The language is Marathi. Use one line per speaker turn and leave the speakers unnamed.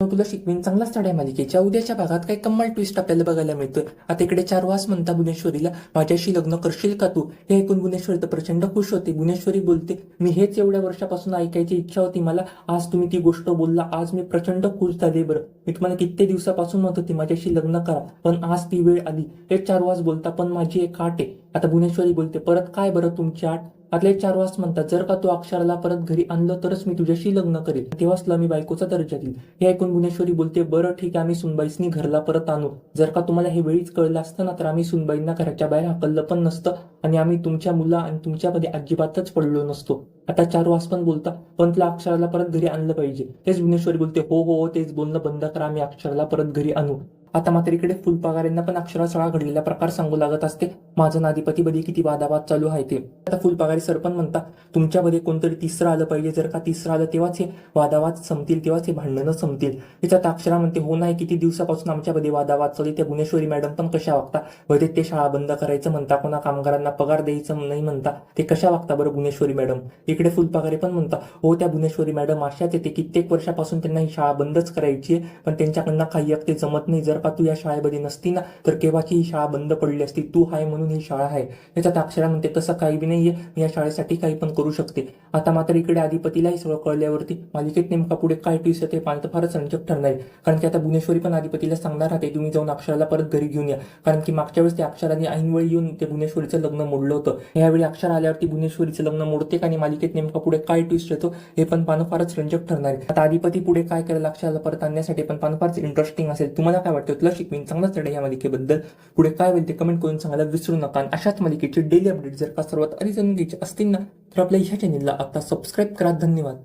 मग तुला शिकवीन चांगलाच आहे मालिकेच्या उद्याच्या भागात काही कम्माल ट्विस्ट आपल्याला बघायला मिळतं आता इकडे चार वास म्हणता भुवनेश्वरीला माझ्याशी लग्न करशील का तू? हे ऐकून भुवनेश्वरी तर प्रचंड खुश होते. भुवनेश्वरी बोलते मी हेच एवढ्या वर्षापासून ऐकायची इच्छा होती मला. आज तुम्ही ती गोष्ट बोलला आज मी प्रचंड खुश झाले बरं. मी तुम्हाला कित्येक दिवसापासून म्हणत होती माझ्याशी लग्न करा. पण आज ती वेळ आली. हे चार वास बोलता पण माझी एक आट आहे. आता भुवनेश्वरी बोलते परत काय बरं तुमची आट आतले चार वास म्हणतात जर का तो अक्षराला परत घरी आणलं तरच मी तुझ्याशी लग्न करेल तेव्हाच तुला मी बायकोचा दर्जा देईल. हे ऐकून भुवनेश्वरी बोलते बरं ठीक आहे आम्ही सुनबाईसनी घरला परत आणू. जर का तुम्हाला हे वेळीच कळलं असतं ना तर आम्ही सुनबाईंना घराच्या बाहेर हाकललं पण नसतं आणि आम्ही तुमच्या मुला आणि तुमच्यामध्ये अजिबातच पडलो नसतो. आता चार वास पण बोलता पण तुला अक्षराला परत घरी आणलं पाहिजे. तेच भुवनेश्वरी बोलते हो हो हो तेच बोलणं बंद करा आम्ही अक्षराला परत घरी आणू. आता मात्र इकडे फुलपगारांना पण अक्षरा सगळा घडलेला प्रकार सांगू लागत असते. माझं नादीपती बदी किती वादावाद चालू आहे ते. आता फुलपागारी सर पण म्हणता तुमच्यामध्ये कोणतरी तिसरं आलं पाहिजे जर का तिसरं आलं तेव्हाच हे वादावाद संपतील तेव्हाच हे भांडणं संपतील. त्याच्यात अक्षरा म्हणते हो नाही किती दिवसापासून आमच्यामध्ये वादावाद चालू त्या गुणेश्वरी मॅडम पण कशा वागता? मध्ये ते शाळा बंद करायचं म्हणता कोणा कामगारांना पगार द्यायचं नाही म्हणता ते कशा वागता बरं गुणेश्वरी मॅडम? इकडे फुलपगारे पण म्हणता हो त्या गुणेश्वरी मॅडम अशाच येते कित्येक वर्षापासून त्यांना ही शाळा बंदच करायची आहे पण त्यांच्याकडनं काही एक ते जमत नाही जर का तू या शाळेमध्ये नसती ना तर केव्हाची ही शाळा बंद पडली असती? तू आहे म्हणून ही शाळा आहे. त्याच्यात अक्षरा म्हणते तसं काही बी नाहीये. मी या शाळेसाठी काही पण करू शकते. आता मात्र इकडे अधिपतीलाही सगळं कळल्यावरती मालिकेत नेमका पुढे काय ट्विस्ट येते पाणी तर फारच रंजक ठरणार आहे. कारण की आता भुवनेश्वरी पण अधिपतीला सांगणार राहते तुम्ही जाऊन अक्षराला परत घरी घेऊन या. कारण की मागच्या वेळेस त्या अक्षराने ऐनवेळी येऊन ते भुवनेश्वरीचं लग्न मोडलं होतं. यावेळी अक्षर आल्यावरती भुवनेश्वरीचं लग्न मोडते आणि मालिकेत नेमका पुढे काय ट्विस्ट येतो हे पण पाहणं फारच रंजक ठरणार आहे. आता अधिपती पुढे काय करेल अक्षराला परत आणण्यासाठी पण पाहणं फारच इंटरेस्टिंग असेल. तुम्हाला काय वाटतं? तुला शिकवीन चांगलाच चढ या मालिकेबद्दल. पुढे काय होईल ते कमेंट करून सांगायला विसरू नका. अशाच मालिकेचे डेली अपडेट जर का सर्वात आधी जाणून घ्यायचे असतील ना तर आपल्या ह्या चॅनेलला आता सबस्क्राईब करा. धन्यवाद.